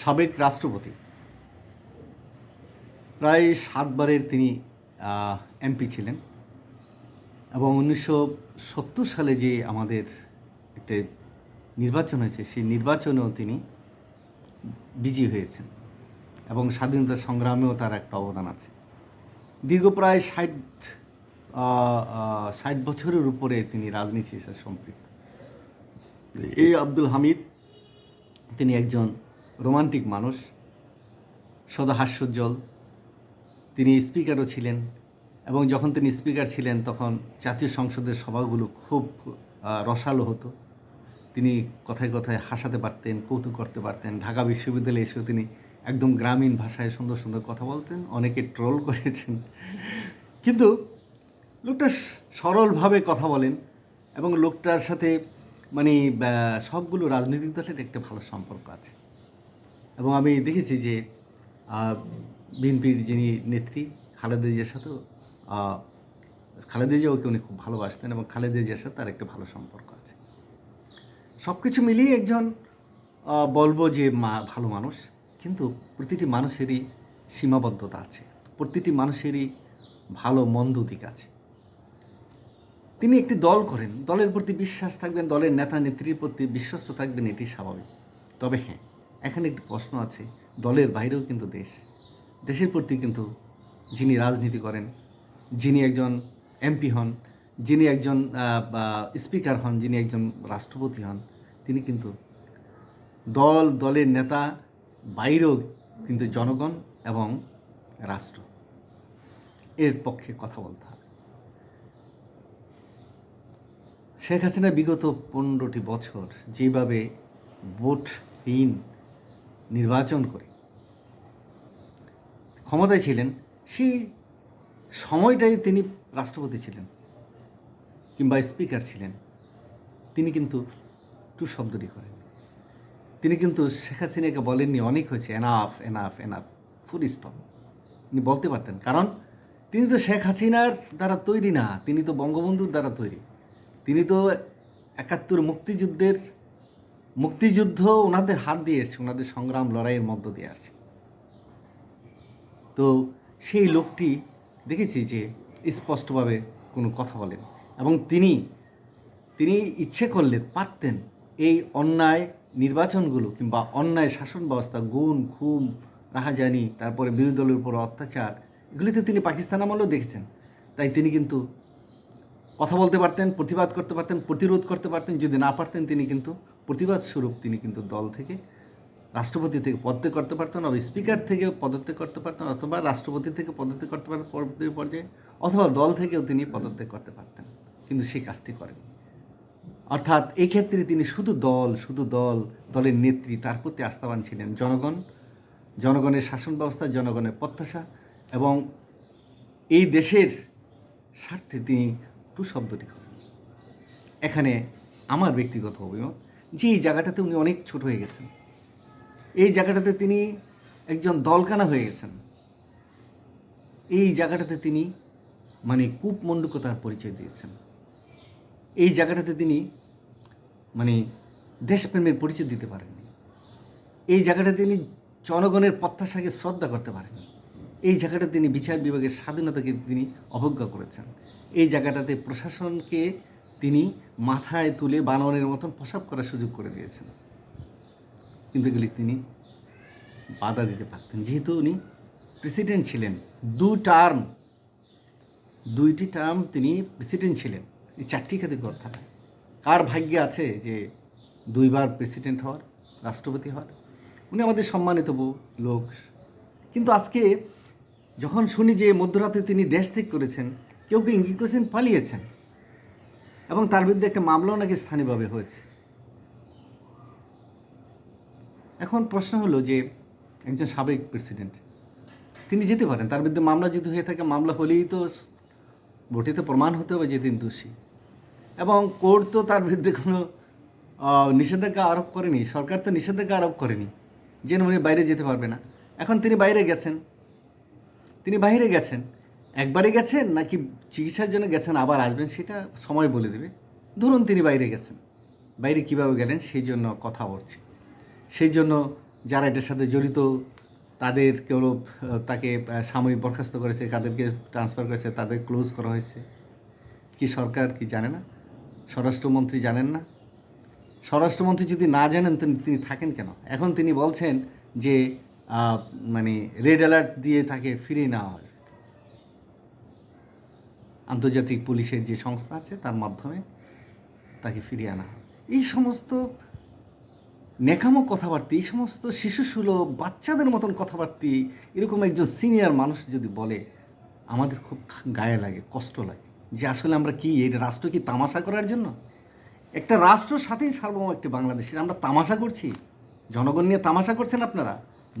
সাবেক রাষ্ট্রপতি। প্রায় সাতবারের তিনি এমপি ছিলেন এবং উনিশশো সত্তর সালে যে আমাদের একটা নির্বাচন হয়েছে, সেই নির্বাচনেও তিনি বিজয়ী হয়েছেন এবং স্বাধীনতা সংগ্রামেও তার একটা অবদান আছে। দীর্ঘ প্রায় ষাট ষাট বছরের উপরে তিনি রাজনীতির সাথে সম্পৃক্ত। এই আব্দুল হামিদ, তিনি একজন রোমান্টিক মানুষ, সদা হাস্যোজ্জ্বল। তিনি স্পিকারও ছিলেন এবং যখন তিনি স্পিকার ছিলেন তখন জাতীয় সংসদের সভাগুলো খুব রসালো হতো। তিনি কথায় কথায় হাসাতে পারতেন, কৌতুক করতে পারতেন। ঢাকা বিশ্ববিদ্যালয়ে এসেও তিনি একদম গ্রামীণ ভাষায় সুন্দর সুন্দর কথা বলতেন, অনেকে ট্রোল করেছেন। কিন্তু লোকটা সরলভাবে কথা বলেন এবং লোকটার সাথে মানে সবগুলো রাজনৈতিক দলের একটা ভালো সম্পর্ক আছে। এবং আমি দেখেছি যে বিএনপির যিনি নেত্রী, খালেদা জিয়ার সাথেও খালেদা জিয়া ওকে উনি খুব ভালোবাসতেন এবং খালেদা জিয়ার সাথে তার একটা ভালো সম্পর্ক আছে। সব কিছু মিলিয়ে একজন বলব যে মা, ভালো মানুষ, কিন্তু প্রতিটি মানুষেরই সীমাবদ্ধতা আছে। প্রতিটি মানুষেরই ভালো, মন্দ দিক আছে। তিনি একটি দল করেন, দলের প্রতি বিশ্বাস থাকবেন, দলের নেতা নেত্রীর প্রতি বিশ্বস্ত থাকবেন, এটি স্বাভাবিক। তবে হ্যাঁ এখানে একটি প্রশ্ন আছে, দলের বাইরেও কিন্তু দেশ। দেশের প্রতি কিন্তু যিনি রাজনীতি করেন, যিনি একজন এমপি হন, যিনি একজন স্পিকার হন, যিনি একজন রাষ্ট্রপতি হন, তিনি কিন্তু দল, দলের নেতা, বাইরেও কিন্তু জনগণ এবং রাষ্ট্র। এর পক্ষে কথা বলতে হবে। শেখ হাসিনা বিগত পনেরোটি বছর যেভাবে ভোটহীন নির্বাচন করে। ক্ষমতায় ছিলেন, সেই সময়টাই তিনি রাষ্ট্রপতি ছিলেন কিংবা স্পিকার ছিলেন। তিনি কিন্তু টু শব্দটি করেন। তিনি কিন্তু শেখ হাসিনাকে বলেননি, অনেক হয়েছে enough enough enough full stop তিনি বলতে পারতেন, কারণ তিনি তো শেখ হাসিনার দ্বারা তৈরি না, তিনি তো বঙ্গবন্ধুর দ্বারা তৈরি। তিনি তো একাত্তর মুক্তিযুদ্ধের মুক্তিযুদ্ধ ওনাদের হাত দিয়ে এসছে, ওনাদের সংগ্রাম লড়াইয়ের মধ্য দিয়ে আসছে। তো সেই লোকটি, দেখেছি যে স্পষ্টভাবে কোনো কথা বলেন এবং তিনি তিনি ইচ্ছে করলে পারতেন এই অন্যায় নির্বাচনগুলো কিংবা অন্যায় শাসন ব্যবস্থা গুণ খুম, রাহাজানি, তারপরে বিরোধী দলের উপর অত্যাচার, এগুলিতে তিনি পাকিস্তান আমলেও দেখেছেন। তাই তিনি কিন্তু কথা বলতে পারতেন, প্রতিবাদ করতে পারতেন, প্রতিরোধ করতে পারতেন, যদি না পারতেন তিনি কিন্তু প্রতিবাদ স্বরূপ তিনি কিন্তু দল থেকে, রাষ্ট্রপতি থেকে পদত্যাগ করতে পারতেন অথবা স্পিকার থেকে পদত্যাগ করতে পারতেন অথবা রাষ্ট্রপতি থেকে পদত্যাগ করতে পারতেন পরবর্তী পর্যায়ে, অথবা দল থেকেও তিনি পদত্যাগ করতে পারতেন, কিন্তু সেই কাজটি করেন। অর্থাৎ এক্ষেত্রে তিনি শুধু দল শুধু দল, দলের নেত্রী, তার প্রতি আস্থাবান ছিলেন জনগণ, জনগণের শাসন ব্যবস্থা, জনগণের প্রত্যাশা, এবং এই দেশের স্বার্থে তিনি টু শব্দটি করেন। এখানে আমার ব্যক্তিগত অভিমত যে এই জায়গাটাতে উনি অনেক ছোট হয়ে গেছেন। এই জায়গাটাতে তিনি একজন দলকানা হয়ে গেছেন। এই জায়গাটাতে তিনি মানে কূপমণ্ডুকতার পরিচয় দিয়েছেন। এই জায়গাটাতে তিনি মানে দেশপ্রেমের পরিচয় দিতে পারেননি। এই জায়গাটাতে তিনি জনগণের প্রত্যাশাকে শ্রদ্ধা করতে পারেননি। এই জায়গাটা তিনি বিচার বিভাগের স্বাধীনতাকে তিনি অবজ্ঞা করেছেন। এই জায়গাটাতে প্রশাসনকে তিনি মাথায় তুলে বানরের মতন প্রসাব করার সুযোগ করে দিয়েছেন। কিন্তু এগুলি তিনি বাধা দিতে পারতেন। যেহেতু উনি প্রেসিডেন্ট ছিলেন, দু টার্ম, দুইটি টার্ম তিনি প্রেসিডেন্ট ছিলেন। এই চারটি খাতে কথা। কার ভাগ্যে আছে যে দুইবার প্রেসিডেন্ট হওয়ার, রাষ্ট্রপতি হওয়ার? উনি আমাদের সম্মানিত লোক। কিন্তু আজকে যখন শুনি যে মধ্যরাতে তিনি দেশ ত্যাগ করেছেন, কেউ কেউ ইঙ্গিত করেছেন পালিয়েছেন। এবং তার বিরুদ্ধে একটা মামলাও নাকি স্থানীয়ভাবে হয়েছে। এখন প্রশ্ন হলো যে একজন সাবেক প্রেসিডেন্ট, তিনি যেতে পারেন, তার বিরুদ্ধে মামলা যদি হয়ে থাকে, মামলা হলেই তো ভোটেতে প্রমাণ হতে হবে যে তিনি দোষী। এবং কোর্ট তো তার বিরুদ্ধে কোনো নিষেধাজ্ঞা আরোপ করেনি, সরকার তো নিষেধাজ্ঞা আরোপ করেনি, যে উনি বাইরে যেতে পারবে না। এখন তিনি বাইরে গেছেন। তিনি বাইরে গেছেন। একবারে গেছেন নাকি চিকিৎসার জন্য গেছেন, আবার আসবেন সেটা সময় বলে দেবে। ধরুন তিনি বাইরে গেছেন। বাইরে কীভাবে গেলেন সেই জন্য কথা উঠছে সেই জন্য যারা এটার সাথে জড়িত, তাদের কেউ তাকে সাময়িক বরখাস্ত করেছে কাদেরকে ট্রান্সফার করেছে, তাদের ক্লোজ করা হয়েছে। কি সরকার কি জানে না। স্বরাষ্ট্রমন্ত্রী জানেন না। স্বরাষ্ট্রমন্ত্রী যদি না জানেন, তিনি থাকেন কেন? এখন তিনি বলছেন যে মানে রেড অ্যালার্ট দিয়ে তাকে ফিরিয়ে নেওয়া হয়। আন্তর্জাতিক পুলিশের যে সংস্থা আছে তার মাধ্যমে তাকে ফিরিয়ে আনা এই সমস্ত নেকামো কথাবার্তা, এই সমস্ত শিশুসুলভ বাচ্চাদের মতন কথাবার্তি, এরকম একজন সিনিয়র মানুষ যদি বলে, আমাদের খুব গায়ে লাগে, কষ্ট লাগে যে আসলে আমরা কি, এই রাষ্ট্র কি তামাশা করার জন্য? একটা রাষ্ট্র সাথেই সার্বভৌম একটি বাংলাদেশের, আমরা তামাশা করছি? জনগণ নিয়ে তামাশা করছেন আপনারা?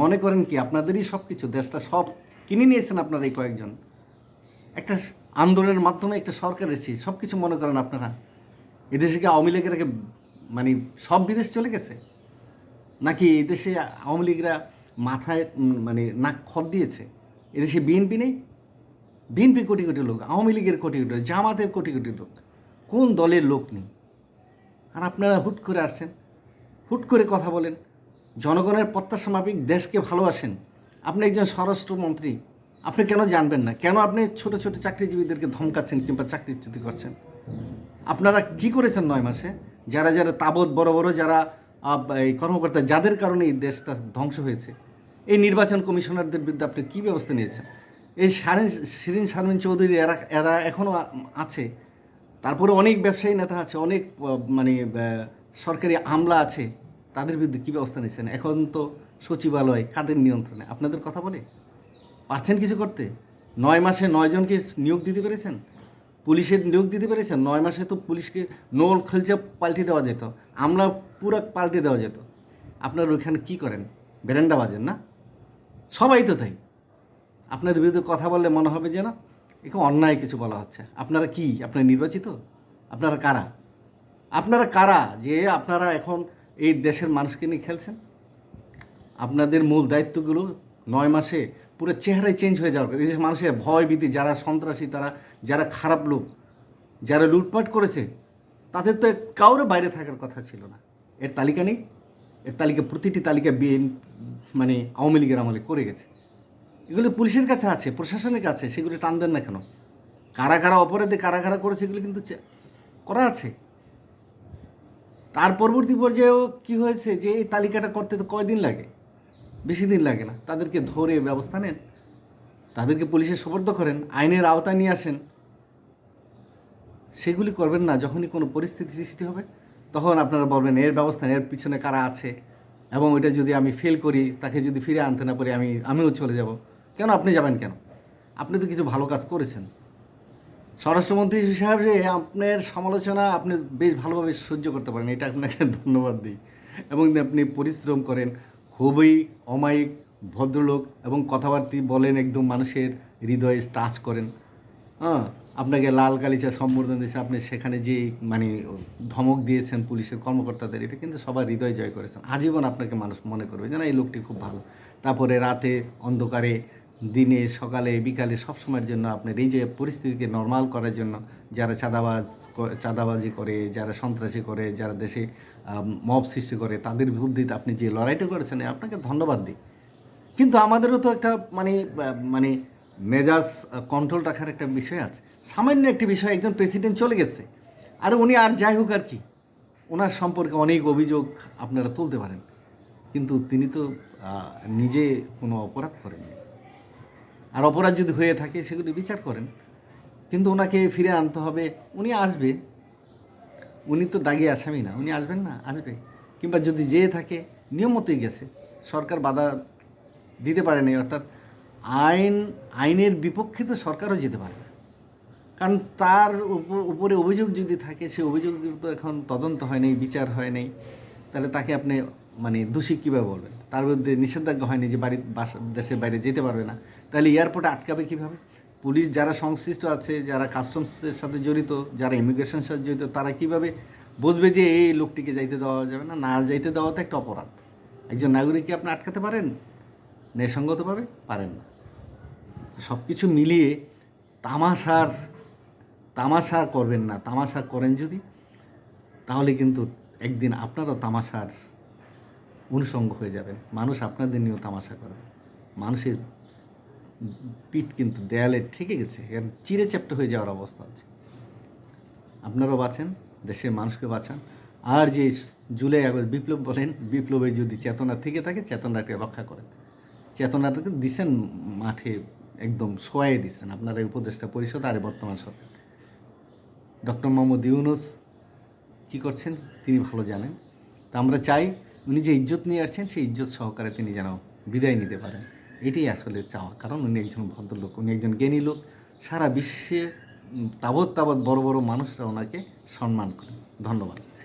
মনে করেন কি, আপনাদেরই সব কিছু দেশটা সব কিনে নিয়েছেন আপনারা এই কয়েকজন? একটা আন্দোলনের মাধ্যমে একটা সরকার এসেছে সব কিছু মনে করেন আপনারা। এদেশে কি আওয়ামী লীগের মানে সব বিদেশ চলে গেছে? নাকি এদেশে আওয়ামী লীগরা মাথায় মানে নাক খত দিয়েছে? এদেশে বিএনপি নেই? বিএনপি কোটি কোটি লোক, আওয়ামী লীগের কোটি কোটি লোক, জামাতের কোটি কোটি লোক, কোন দলের লোক নেই? আর আপনারা হুট করে আসছেন, হুট করে কথা বলেন, জনগণের প্রত্যাশা মাফিক দেশকে ভালোবাসেন। আপনি একজন স্বরাষ্ট্রমন্ত্রী আপনি কেন জানবেন না? কেন আপনি ছোট ছোট চাকরিজীবীদেরকে ধমকাচ্ছেন কিংবা চাকরিচ্যুতি করছেন? আপনারা কি করেছেন নয় মাসে? যারা যারা তাবৎ বড় বড়, যারা এই কর্মকর্তা, যাদের কারণে এই দেশটা ধ্বংস হয়েছে, এই নির্বাচন কমিশনারদের বিরুদ্ধে আপনি কী ব্যবস্থা নিয়েছেন? এই সারিন, শিরিন শারমিন চৌধুরী এরা এরা এখনও আছে। তারপরে অনেক ব্যবসায়ী নেতা আছে, অনেক মানে সরকারি আমলা আছে। তাদের বিরুদ্ধে কী ব্যবস্থা নিয়েছেন? এখন তো সচিবালয়, কাদের নিয়ন্ত্রণে? আপনাদের কথা বলে? পারছেন কিছু করতে? নয় মাসে নয় জনকে নিয়োগ দিতে পেরেছেন? পুলিশের নিয়োগ দিতে পেরেছেন? নয় মাসে তো পুলিশকে নোল খেলছে, পাল্টে দেওয়া যেত। আমরা পুরো পাল্টে দেওয়া যেত। আপনারা ওইখানে কী করেন? বেরেন্ডা বাজেন, না? সবাই তো তাই। আপনাদের বিরুদ্ধে কথা বললে মনে হবে যে না এরকম অন্যায় কিছু বলা হচ্ছে। আপনারা কি? আপনারা নির্বাচিত? আপনারা কারা? আপনারা কারা যে আপনারা এখন এই দেশের মানুষকে নিয়ে খেলছেন? আপনাদের মূল দায়িত্বগুলো নয় মাসে পুরো চেহারাই চেঞ্জ হয়ে যাওয়ার কথা। মানুষের ভয় ভীতি, যারা সন্ত্রাসী, তারা, যারা খারাপ লোক, যারা লুটপাট করেছে, তাদের তো কাউরে বাইরে থাকার কথা ছিল না। এর তালিকা নেই। এর তালিকা, প্রতিটি তালিকা বিএন মানে আওয়ামী লীগের আমলে করে গেছে। এগুলো পুলিশের কাছে আছে, প্রশাসনের কাছে সেগুলো টান দেন না কেন? কারা কারা অপরাধে কারা কারা করেছে, এগুলো কিন্তু করা আছে। তার পরবর্তী পর্যায়েও কি হয়েছে যে এই তালিকাটা করতে তো কয়দিন লাগে? বেশি দিন লাগে না। তাদেরকে ধরে ব্যবস্থা নেন। তাদেরকে পুলিশে সোপর্দ করেন। আইনের আওতায় নিয়ে আসেন। সেগুলি করবেন না। যখনই কোনো পরিস্থিতি সৃষ্টি হবে, তখন আপনারা বলবেন, এর ব্যবস্থা এর পিছনে কারা আছে? এবং ওইটা যদি আমি ফেল করি, তাকে যদি ফিরে আনতে না পারি, আমি, আমিও চলে যাব। কেন? আপনি যাবেন কেন? আপনি তো কিছু ভালো কাজ করেছেন। স্বরাষ্ট্রমন্ত্রী হিসাবে আপনার সমালোচনা আপনি বেশ ভালোভাবে সহ্য করতে পারেন। এটা আপনাকে ধন্যবাদ দিই। এবং আপনি পরিশ্রম করেন। খুবই অমায়িক, ভদ্রলোক এবং কথাবার্তি বলেন একদম মানুষের হৃদয়ে টাচ করেন। হ্যাঁ আপনাকে লাল কালিচা সম্বর্ধন দিয়েছে, আপনি সেখানে যে মানে ধমক দিয়েছেন পুলিশের কর্মকর্তাদের, এটা কিন্তু সবার হৃদয় জয় করেছেন। আজীবন আপনাকে মানুষ মনে করবে যে না, এই লোকটি খুব ভালো। তারপরে রাতে অন্ধকারে দিনে, সকালে, বিকালে সব সময়ের জন্য আপনার এই যে পরিস্থিতিকে নর্মাল করার জন্য যারা চাঁদাবাজ চাঁদাবাজি করে, যারা সন্ত্রাসী করে, যারা দেশে মব সৃষ্টি করে, তাদের বিরুদ্ধে আপনি যে লড়াইটা করেছেন, আপনাকে ধন্যবাদ দিই। কিন্তু আমাদেরও তো একটা মানে মানে মেজাজ কন্ট্রোল রাখার একটা বিষয় আছে। সামান্য একটি বিষয়, একজন প্রেসিডেন্ট চলে গেছে। আর উনি আর যাই হোক আর কি, ওনার সম্পর্কে অনেক অভিযোগ আপনারা তুলতে পারেন। কিন্তু তিনি তো নিজে কোনো অপরাধ করেননি। আর অপরাধ যদি হয়ে থাকে, সেগুলি বিচার করেন। কিন্তু ওনাকে ফিরে আনতে হবে। উনি আসবে। উনি তো দাগি আসামি না। উনি আসবেন না? আসবে। কিংবা যদি যেয়ে থাকে, নিয়ম মতোই গেছে। সরকার বাধা দিতে পারে না অর্থাৎ আইন, আইনের বিপক্ষে তো সরকারও যেতে পারে না। কারণ তার উপর- অভিযোগ যদি থাকে, সে অভিযোগ তো এখন তদন্ত হয় নাই, বিচার হয় নাই। তাহলে তাকে আপনি মানে দোষী কীভাবে বলবেন? তার বিরুদ্ধে নিষেধাজ্ঞা হয়নি যে বাড়ির দেশের বাইরে যেতে পারবে না। তাহলে এয়ারপোর্টে আটকাবে কীভাবে? পুলিশ যারা সংশ্লিষ্ট আছে, যারা কাস্টমসের সাথে জড়িত, যারা ইমিগ্রেশনের সাথে জড়িত, তারা কীভাবে বুঝবে যে এই লোকটিকে যাইতে দেওয়া যাবে না? না যাইতে দেওয়া তো একটা অপরাধ। একজন নাগরিককে আপনি আটকাতে পারেন? ন্যায়সঙ্গতভাবে পারেন না। সব কিছু মিলিয়ে তামাশার, তামাশা করবেন না। তামাশা করেন যদি, তাহলে কিন্তু একদিন আপনারও তামাশার অনুষঙ্গ হয়ে যাবেন। মানুষ আপনাদের নিয়েও তামাশা করে মানুষের পিঠ কিন্তু দেয়ালে ঠেকে গেছে চিরে চ্যাপ্টা হয়ে যাওয়ার অবস্থা আছে। আপনারাও বাঁচেন, দেশের মানুষকে বাঁচান। আর যে জুলাই আগস্ট বিপ্লব বলেন, বিপ্লবের যদি চেতনা থেকে থাকে, চেতনাকে রক্ষা করেন। চেতনাটাকে দিচ্ছেন মাঠে, একদম শোয়ে দিচ্ছেন আপনারা উপদেষ্টা পরিষদ আর বর্তমান সরকার। ডক্টর মোহাম্মদ ইউনুস কী করছেন, তিনি ভালো জানেন। তা আমরা চাই, উনি যে ইজ্জত নিয়ে আসছেন, সেই ইজ্জত সহকারে তিনি যেন বিদায় নিতে পারেন। এটাই আসলে চাওয়া। কারণ উনি একজন ভদ্রলোক, উনি একজন জ্ঞানী লোক। সারা বিশ্বে তাবৎ তাবৎ বড় বড় মানুষরা ওনাকে সম্মান করেন ধন্যবাদ।